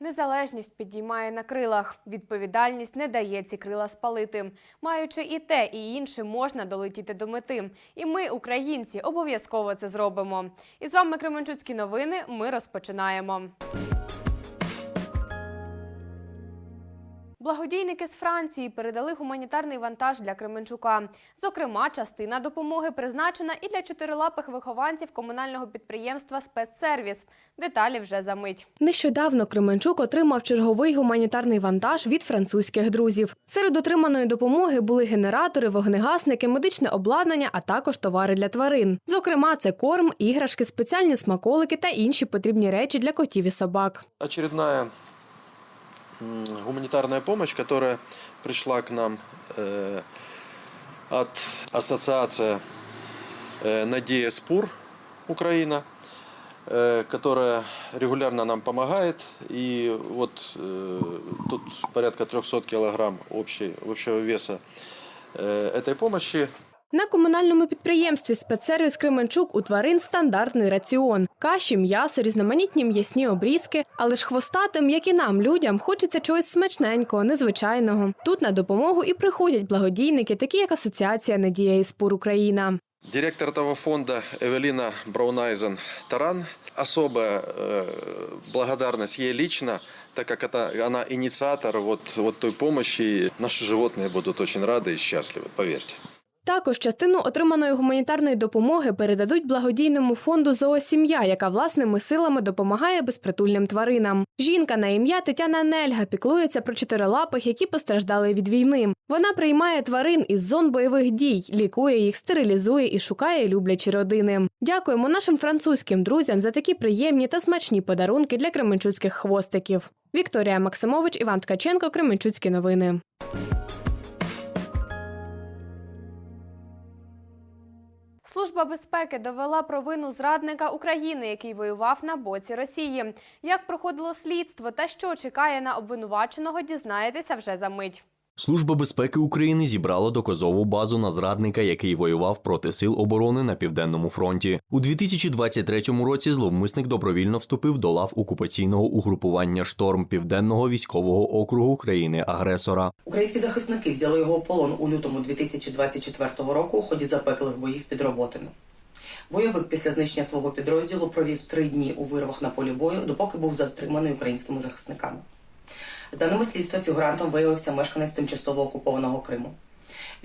Незалежність підіймає на крилах. Відповідальність не дає ці крила спалити. Маючи і те, і інше, можна долетіти до мети. І ми, українці, обов'язково це зробимо. І з вами Кременчуцькі новини. Ми розпочинаємо. Благодійники з Франції передали гуманітарний вантаж для Кременчука. Зокрема, частина допомоги призначена і для чотирилапих вихованців комунального підприємства Спецсервіс. Деталі вже за мить. Нещодавно Кременчук отримав черговий гуманітарний вантаж від французьких друзів. Серед отриманої допомоги були генератори, вогнегасники, медичне обладнання, а також товари для тварин. Зокрема, це корм, іграшки, спеціальні смаколики та інші потрібні речі для котів і собак. очередная м, гуманитарная помощь, которая пришла к нам э, от ассоциации э, «Надея Спур Украина», э, которая регулярно нам помогает. И вот э, тут порядка 300 килограмм общей, общего веса э, этой помощи На комунальному підприємстві спецсервіс Кременчук у тварин стандартний раціон: каші, м'ясо, різноманітні м'ясні обрізки. Але ж хвостатим, як і нам, людям, хочеться чогось смачненького, незвичайного. Тут на допомогу і приходять благодійники, такі як Асоціація Надія і Спур Україна. Директор этого фонда Эвелина Браунайзен Таран. Особая э, благодарность ей лично, так как это, она инициатор вот, вот той помощи. Наши животные будут очень рады и счастливы, поверьте. Також частину отриманої гуманітарної допомоги передадуть благодійному фонду «Зоосім'я», яка власними силами допомагає безпритульним тваринам. Жінка на ім'я Тетяна Нельга піклується про чотирилапих, які постраждали від війни. Вона приймає тварин із зон бойових дій, лікує їх, стерилізує і шукає люблячі родини. Дякуємо нашим французьким друзям за такі приємні та смачні подарунки для кременчуцьких хвостиків. Вікторія Максимович, Іван Ткаченко, Кременчуцькі новини. Служба безпеки довела провину зрадника України, який воював на боці Росії. Як проходило слідство та що чекає на обвинуваченого, дізнаєтеся вже за мить. Служба безпеки України зібрала доказову базу на зрадника, який воював проти сил оборони на південному фронті. У 2023 році зловмисник добровільно вступив до лав окупаційного угрупування Шторм Південного військового округу країни-агресора. Українські захисники взяли його у полон у лютому 2024 року у ході запеклих боїв під Роботино. Бойовик після знищення свого підрозділу провів три дні у вирвах на полі бою, допоки був затриманий українськими захисниками. З даними слідства, фігурантом виявився мешканець тимчасово окупованого Криму.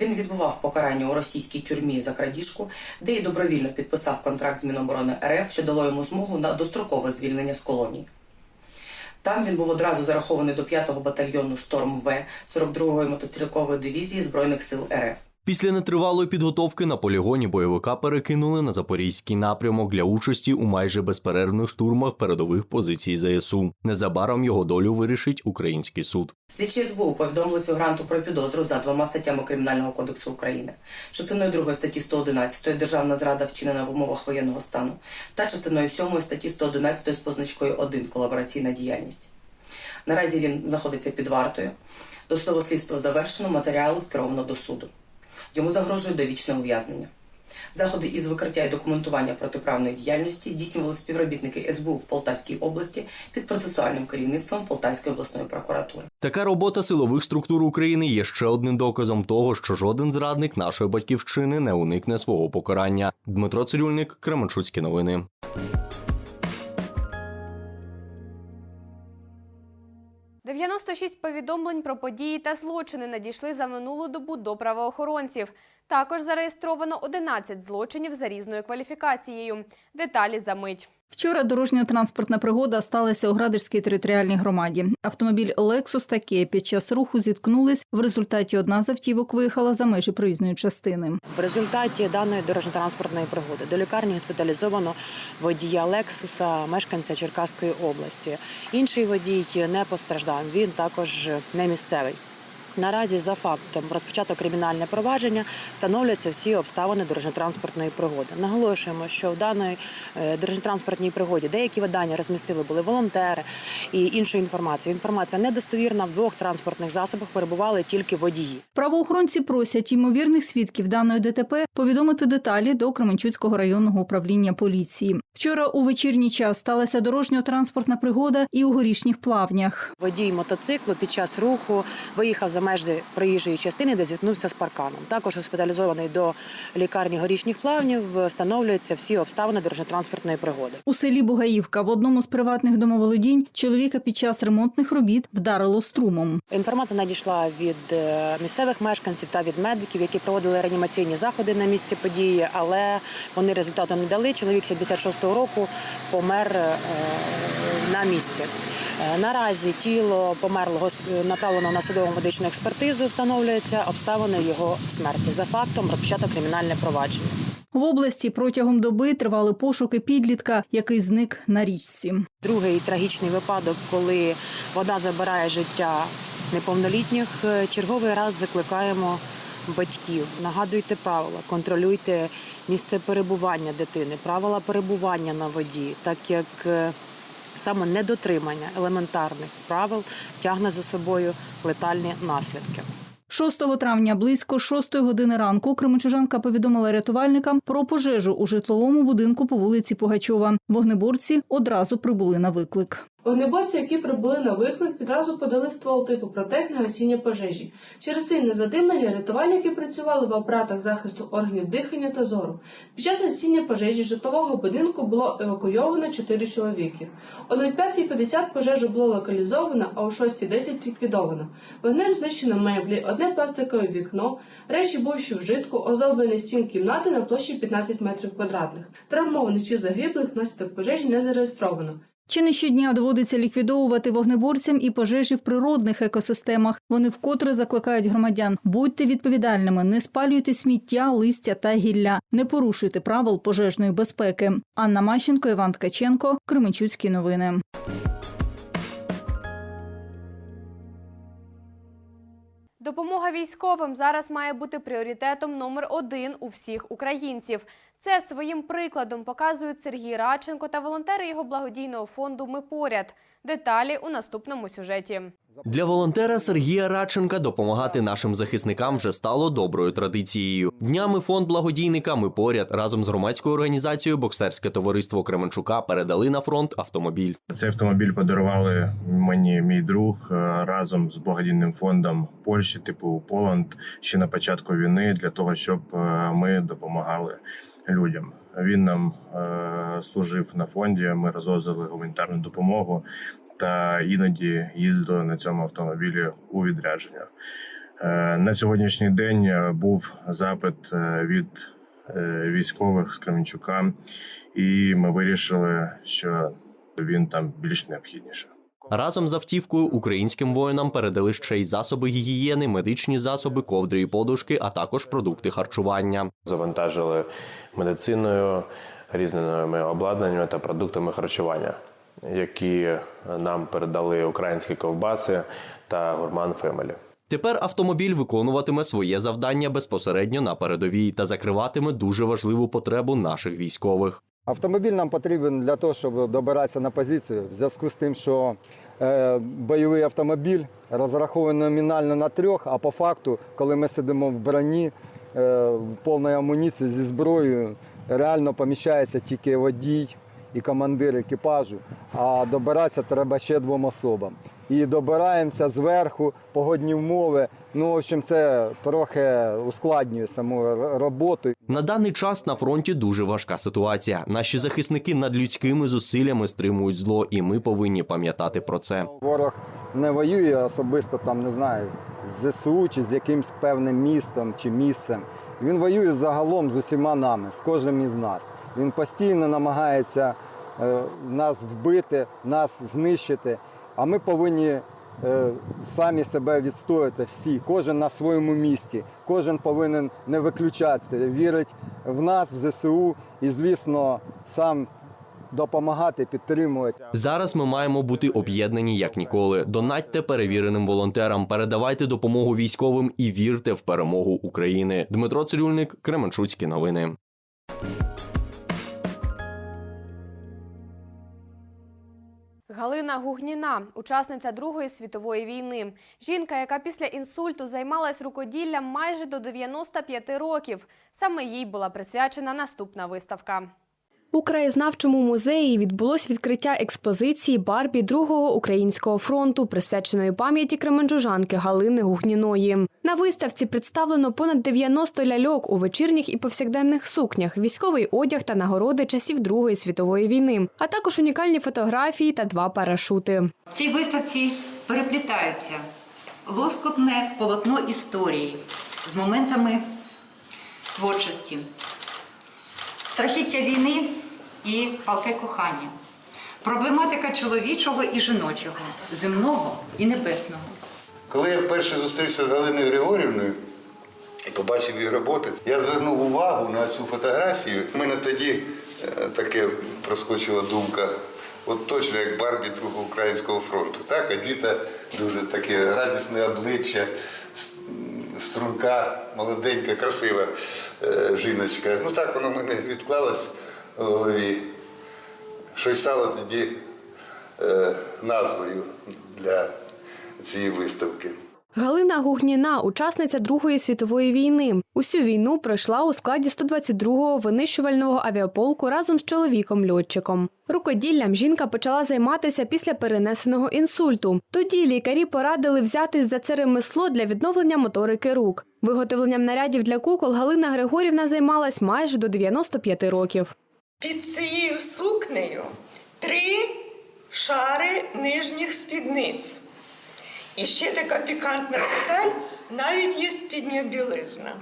Він відбував покарання у російській тюрмі за крадіжку, де й добровільно підписав контракт з Міноборони РФ, що дало йому змогу на дострокове звільнення з колонії. Там він був одразу зарахований до 5-го батальйону Шторм В 42-ї мотострілкової дивізії Збройних сил РФ. Після нетривалої підготовки на полігоні бойовика перекинули на запорізький напрямок для участі у майже безперервних штурмах передових позицій ЗСУ. Незабаром його долю вирішить український суд. Слідчі СБУ повідомили фігуранту про підозру за двома статтями Кримінального кодексу України, частиною 2 статті 111 Державна зрада вчинена в умовах воєнного стану та частиною 7 статті 111 з позначкою 1 Колабораційна діяльність. Наразі він знаходиться під вартою. Досудове слідство завершено, матеріали скеровано до суду. Йому загрожує довічне ув'язнення. Заходи із викриття і документування протиправної діяльності здійснювали співробітники СБУ в Полтавській області під процесуальним керівництвом Полтавської обласної прокуратури. Така робота силових структур України є ще одним доказом того, що жоден зрадник нашої батьківщини не уникне свого покарання. Дмитро Цирюльник, Кременчуцькі новини. – 96 повідомлень про події та злочини надійшли за минулу добу до правоохоронців. Також зареєстровано 11 злочинів за різною кваліфікацією. Деталі за мить. Вчора дорожньо-транспортна пригода сталася у Градирській територіальній громаді. Автомобіль Lexus та Kia під час руху зіткнулись. В результаті одна з автівок виїхала за межі проїзної частини. В результаті даної дорожньо-транспортної пригоди до лікарні госпіталізовано водія Лексуса, мешканця Черкаської області. Інший водій не постраждав. Він також не місцевий. Наразі за фактом розпочато кримінальне провадження встановлюються всі обставини дорожньо-транспортної пригоди. Наголошуємо, що в даної е, дорожньо-транспортній пригоді деякі видання розмістили були волонтери, і іншої інформації. Інформація недостовірна. В двох транспортних засобах перебували тільки водії. Правоохоронці просять ймовірних свідків даної ДТП повідомити деталі до Кременчуцького районного управління поліції. Вчора у вечірній час сталася дорожньо-транспортна пригода і у горішніх плавнях. Водій мотоциклу під час руху виїхав за межі проїжджої частини, де зіткнувся з парканом. Також госпіталізований до лікарні горішніх плавнів. Встановлюються всі обставини дорожньо-транспортної пригоди. У селі Бугаївка в одному з приватних домоволодінь чоловіка під час ремонтних робіт вдарило струмом. Інформація надійшла від е, місцевих мешканців та від медиків, які проводили реанімаційні заходи на місці події, але вони результату не дали. Чоловік 76-го року помер е, на місці. Е, Наразі тіло померлого направлено на судову медичну експертизу. Встановлюються обставини його смерті. За фактом розпочато кримінальне провадження. В області протягом доби тривали пошуки підлітка, який зник на річці. Другий трагічний випадок, коли вода забирає життя неповнолітніх. Е, Черговий раз закликаємо батьків. Нагадуйте правила, контролюйте місце перебування дитини, правила перебування на воді, так як е, саме недотримання елементарних правил тягне за собою летальні наслідки. 6 травня близько 6 години ранку кременчужанка повідомила рятувальникам про пожежу у житловому будинку по вулиці Погачова. Вогнеборці одразу прибули на виклик. Вогнеборці, які прибули на виклик, відразу подали ствол типу протек на гасіння пожежі. Через сильне задимлення рятувальники працювали в апаратах захисту органів дихання та зору. Під час гасіння пожежі житлового будинку було евакуйовано 4 чоловіки. О 05.50 пожежу було локалізовано, а о 6.10 ліквідовано. Вогнем знищено меблі, одне пластикове вікно, речі бувші вжитку, оздоблені стін кімнати на площі 15 метрів квадратних. Травмованих чи загиблих внаслідок пожежі не зареєстровано. Чи не щодня доводиться ліквідовувати вогнеборцям і пожежі в природних екосистемах. Вони вкотре закликають громадян: будьте відповідальними, не спалюйте сміття, листя та гілля, не порушуйте правил пожежної безпеки. Анна Мащенко, Іван Ткаченко, Кременчуцькі новини. Допомога військовим зараз має бути пріоритетом номер один у всіх українців. Це своїм прикладом показують Сергій Радченко та волонтери його благодійного фонду Ми поряд. Деталі у наступному сюжеті. Для волонтера Сергія Радченка допомагати нашим захисникам вже стало доброю традицією. Днями фонд благодійника ми поряд разом з громадською організацією Боксерське товариство Кременчука передали на фронт автомобіль. Цей автомобіль подарували мені мій друг е, разом з благодійним фондом Польщі, типу Поланд, ще на початку війни, для того, щоб е, ми допомагали людям. Він нам е, служив на фонді. Ми розвозили гуманітарну допомогу та іноді їздили на цьому автомобілі у відрядження. Е, на сьогоднішній день е, був запит е, від е, військових з Кременчука, і ми вирішили, що він там більш необхідніше. Разом з автівкою українським воїнам передали ще й засоби гігієни, медичні засоби, ковдри і подушки, а також продукти харчування. завантажили медициною, різними обладнаннями та продуктами харчування, які нам передали українські ковбаси та гурман Фемелі. Тепер автомобіль виконуватиме своє завдання безпосередньо на передовій та закриватиме дуже важливу потребу наших військових. Автомобіль нам потрібен для того, щоб добиратися на позицію, в зв'язку з тим, що бойовий автомобіль розрахований номінально на трьох, а по факту, коли ми сидимо в броні, е, в повній амуніції зі зброєю, реально поміщається тільки водій і командир екіпажу, а добиратися треба ще двом особам. І добираємося зверху, погодні умови. Ну, в общем, це трохи ускладнює саму роботу. На даний час на фронті дуже важка ситуація. Наші захисники над людськими зусиллями стримують зло, і ми повинні пам'ятати про це. Ворог не воює особисто там, не знаю, з ЗСУ чи з якимсь певним містом чи місцем. Він воює загалом з усіма нами, з кожним із нас. Він постійно намагається е, нас вбити, нас знищити. А ми повинні е, самі себе відстояти всі, кожен на своєму місці, кожен повинен не виключати, вірить в нас, в ЗСУ і, звісно, сам допомагати, підтримувати. Зараз ми маємо бути об'єднані як ніколи. Донатьте перевіреним волонтерам, передавайте допомогу військовим і вірте в перемогу України. Дмитро Цирюльник, Кременчуцькі новини. Галина Гугніна, учасниця Другої світової війни. Жінка, яка після інсульту займалась рукоділлям майже до 95 років. Саме їй була присвячена наступна виставка. У краєзнавчому музеї відбулось відкриття експозиції Барбі Другого українського фронту, присвяченої пам'яті кременчужанки Галини Гугніної. На виставці представлено понад 90 ляльок у вечірніх і повсякденних сукнях, військовий одяг та нагороди часів Другої світової війни, а також унікальні фотографії та два парашути. В цій виставці переплітаються лоскотне полотно історії з моментами творчості, страхіття війни і палке кохання, проблематика чоловічого і жіночого, земного і небесного. Коли я вперше зустрівся з Галиною Григорівною і побачив її роботи, я звернув увагу на цю фотографію. У мене тоді е, таке проскочила думка, от точно як Барбі Другого українського фронту. Так, Адвіта дуже таке радісне обличчя, струнка, молоденька, красива е, жіночка. Ну так воно в мене відклалось в голові. Що й стало тоді е, назвою для цієї виставки. Галина Гугніна, учасниця Другої світової війни. Усю війну пройшла у складі 122-го винищувального авіаполку разом з чоловіком-льотчиком. Рукоділлям жінка почала займатися після перенесеного інсульту. Тоді лікарі порадили взятись за це ремесло для відновлення моторики рук. Виготовленням нарядів для кукол Галина Григорівна займалась майже до 95 років. Під цією сукнею три шари нижніх спідниць. І ще така пікантна деталь, навіть є спідня білизна.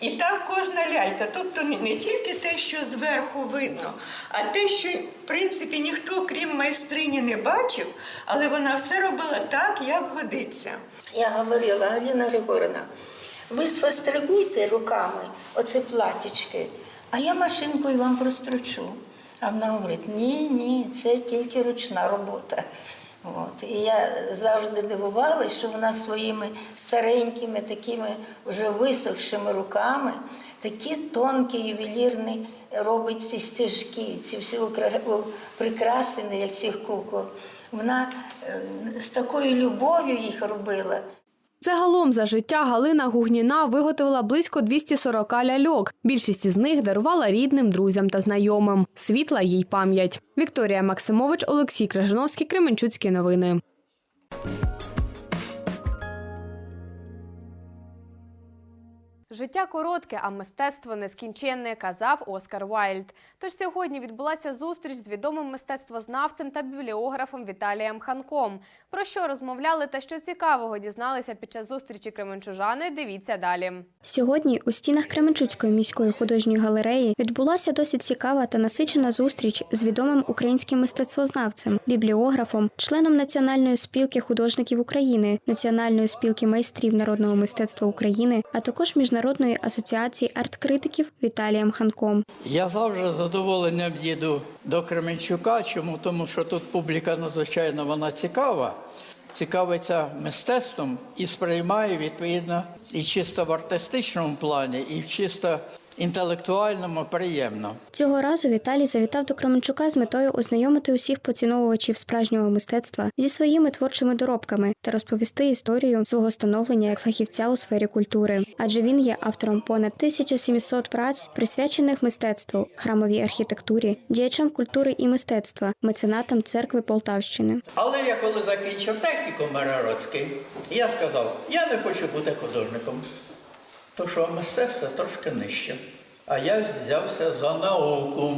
І так кожна лялька, тобто не тільки те, що зверху видно, а те, що в принципі ніхто, крім майстрині, не бачив, але вона все робила так, як годиться. Я говорила, Галина Григорівна, ви сфастригуйте руками оце платічки, а я машинкою вам прострочу. А вона говорить, ні, ні, це тільки ручна робота. От. І я завжди дивувалася, що вона своїми старенькими, такими вже висохшими руками такі тонкі, ювелірні робить ці стежки, ці всі укра- прикраси, як цих кукол. Вона е, з такою любов'ю їх робила. Загалом за життя Галина Гугніна виготовила близько 240 ляльок. Більшість із них дарувала рідним, друзям та знайомим. Світла їй пам'ять. Вікторія Максимович, Олексій Крижановський, Кременчуцькі новини. Життя коротке, а мистецтво нескінченне, казав Оскар Вайльд. Тож сьогодні відбулася зустріч з відомим мистецтвознавцем та бібліографом Віталієм Ханком. Про що розмовляли та що цікавого дізналися під час зустрічі кременчужани, дивіться далі. Сьогодні у стінах Кременчуцької міської художньої галереї відбулася досить цікава та насичена зустріч з відомим українським мистецтвознавцем, бібліографом, членом Національної спілки художників України, Національної спілки майстрів народного мистецтва України, а також Міжнародної асоціації арт-критиків Віталієм Ханком. Я завжди з задоволенням їду до Кременчука. Чому? Тому що тут публіка надзвичайно вона цікава, цікавиться мистецтвом і сприймає відповідно і чисто в артистичному плані, і в чисто інтелектуальному приємно. Цього разу Віталій завітав до Кременчука з метою ознайомити усіх поціновувачів справжнього мистецтва зі своїми творчими доробками та розповісти історію свого становлення як фахівця у сфері культури. Адже він є автором понад 1700 праць, присвячених мистецтву, храмовій архітектурі, діячам культури і мистецтва, меценатам церкви Полтавщини. Але я коли закінчив технікум Миргородський, я сказав, я не хочу бути художником, що мистецтво трошки нижче. А я взявся за науку.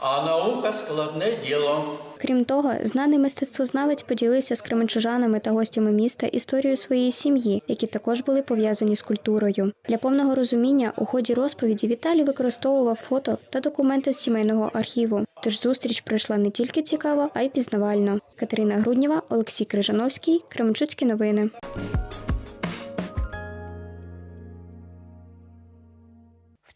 А наука складне діло. Крім того, знаний мистецтвознавець поділився з кременчужанами та гостями міста історією своєї сім'ї, які також були пов'язані з культурою. Для повного розуміння у ході розповіді Віталій використовував фото та документи з сімейного архіву. Тож зустріч пройшла не тільки цікаво, а й пізнавально. Катерина Груднєва, Олексій Крижановський, Кременчуцькі новини.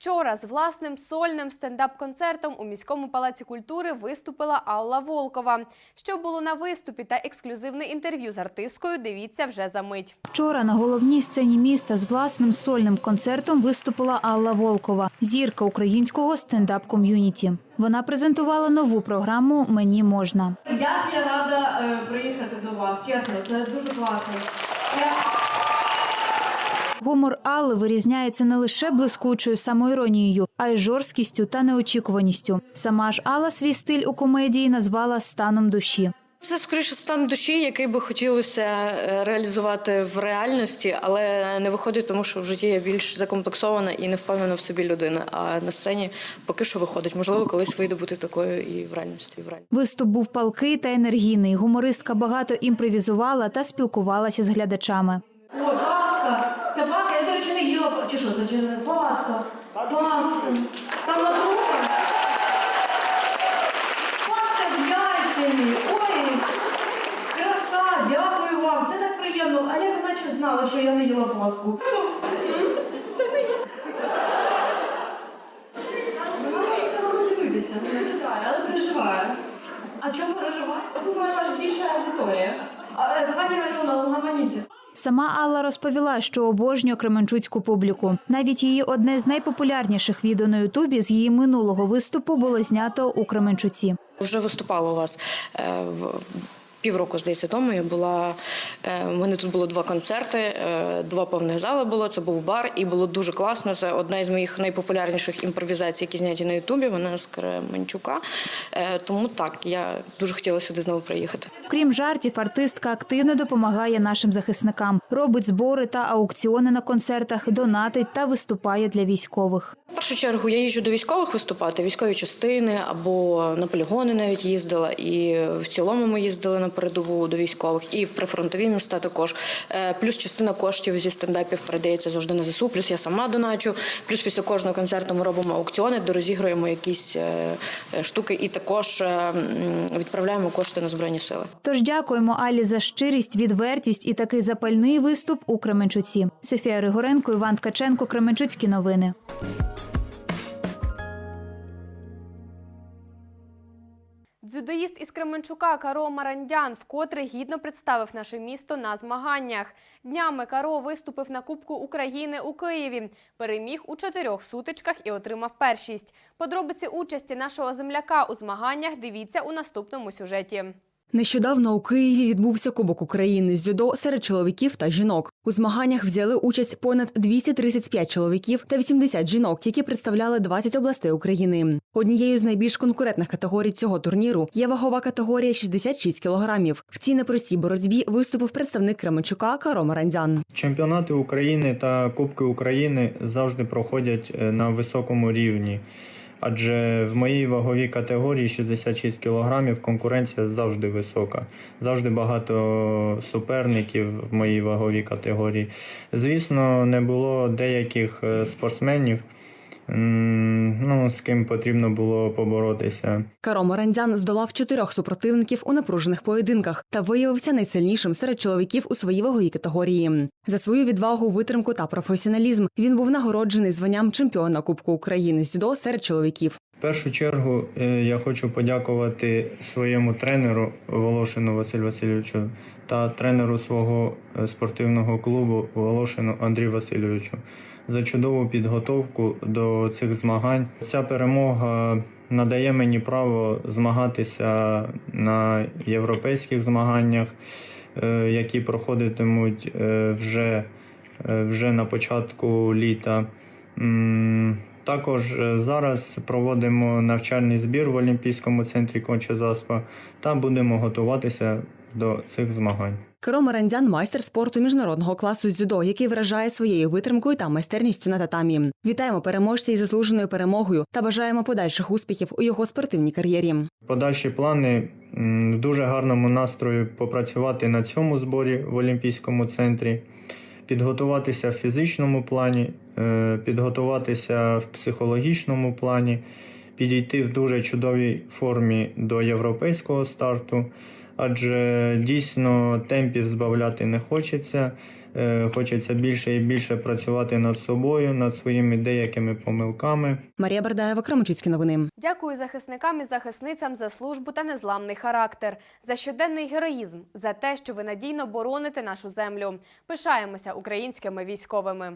Вчора з власним сольним стендап-концертом у міському палаці культури виступила Алла Волкова. Що було на виступі та ексклюзивне інтерв'ю з артисткою, дивіться вже за мить. Вчора на головній сцені міста з власним сольним концертом виступила Алла Волкова, зірка українського стендап-ком'юніті. Вона презентувала нову програму Мені можна. Як я рада е, приїхати до вас, чесно, це дуже класно. Гумор Алли вирізняється не лише блискучою самоіронією, а й жорсткістю та неочікуваністю. Сама ж Алла свій стиль у комедії назвала станом душі. Це скоріше стан душі, який би хотілося е, реалізувати в реальності, але не виходить, тому що в житті я більш закомплексована і не впевнена в собі людина. А на сцені поки що виходить. Можливо, колись вийде бути такою і в реальності. І в реальності. Виступ був палкий та енергійний. Гумористка багато імпровізувала та спілкувалася з глядачами. О, паска! Це паска, я, до речі, не їла. Чи що це чи не паска? Паска. Там матруха. Паска з яйцями. Ой, краса, дякую вам. Це так приємно. А як наче знали, що я не їла паску? Це не я. Вона може саме дивитися, не наглядає, але переживає. А чому переживає? Думаю, вона ж більша аудиторія. А, е, Пані Альона, угаманіться. Сама Алла розповіла, що обожнює кременчуцьку публіку. Навіть її одне з найпопулярніших відео на Ютубі з її минулого виступу було знято у Кременчуці. Вже виступала у вас е, півроку, здається, тому. Я була е, у мене тут було два концерти, е, два повних зали було. Це був бар, і було дуже класно. Це одна із моїх найпопулярніших імпровізацій, які зняті на Ютубі. Вона з Кременчука. Е, Тому так, я дуже хотіла сюди знову приїхати. Крім жартів, артистка активно допомагає нашим захисникам, робить збори та аукціони на концертах, донатить та виступає для військових. В першу чергу я їжджу до військових виступати, військові частини або на полігони навіть їздила. І в цілому ми їздили на передову до військових, і в прифронтові міста також. Е, Плюс частина коштів зі стендапів передається завжди на ЗСУ, плюс я сама доначу. Плюс після кожного концерту ми робимо аукціони, де розігруємо якісь е, е, штуки, і також відправляємо кошти на збройні сили. Тож дякуємо Алі за щирість, відвертість і такий запальний виступ у Кременчуці. Софія Ригоренко, Іван Ткаченко, Кременчуцькі новини. Дзюдоїст із Кременчука Каро Марандян вкотре гідно представив наше місто на змаганнях. Днями Каро виступив на Кубку України у Києві. Переміг у чотирьох сутичках і отримав першість. Подробиці участі нашого земляка у змаганнях дивіться у наступному сюжеті. Нещодавно у Києві відбувся Кубок України з дзюдо серед чоловіків та жінок. У змаганнях взяли участь понад 235 чоловіків та 80 жінок, які представляли 20 областей України. Однією з найбільш конкурентних категорій цього турніру є вагова категорія 66 кілограмів. В цій непростій боротьбі виступив представник Кременчука Каро Марандян. Чемпіонати України та Кубки України завжди проходять е, на високому рівні. Адже в моїй ваговій категорії 66 кг конкуренція завжди висока. Завжди багато суперників в моїй ваговій категорії. Звісно, не було деяких е, спортсменів, ну, з ким потрібно було поборотися. Каро Марандян здолав чотирьох супротивників у напружених поєдинках та виявився найсильнішим серед чоловіків у своїй ваговій категорії. За свою відвагу, витримку та професіоналізм він був нагороджений званням чемпіона Кубку України з дзюдо серед чоловіків. В першу чергу е, я хочу подякувати своєму тренеру Волошину Василю Васильовичу та тренеру свого е, спортивного клубу Волошину Андрію Васильовичу за чудову підготовку до цих змагань. Ця перемога надає мені право змагатися на європейських змаганнях, е, які проходитимуть е, вже, е, вже на початку літа. Також зараз проводимо навчальний збір в Олімпійському центрі Кончезаспа та будемо готуватися до цих змагань. Каро Марандян – майстер спорту міжнародного класу дзюдо, який вражає своєю витримкою та майстерністю на татамі. Вітаємо переможця із заслуженою перемогою та бажаємо подальших успіхів у його спортивній кар'єрі. Подальші плани в дуже гарному настрої попрацювати на цьому зборі в Олімпійському центрі, підготуватися в фізичному плані, е, підготуватися в психологічному плані, підійти в дуже чудовій формі до європейського старту. Адже дійсно темпів збавляти не хочеться. Е, Хочеться більше і більше працювати над собою, над своїми деякими помилками. Марія Бердаєва, Кременчуцькі новини. Дякую захисникам і захисницям за службу та незламний характер, за щоденний героїзм, за те, що ви надійно бороните нашу землю. Пишаємося українськими військовими.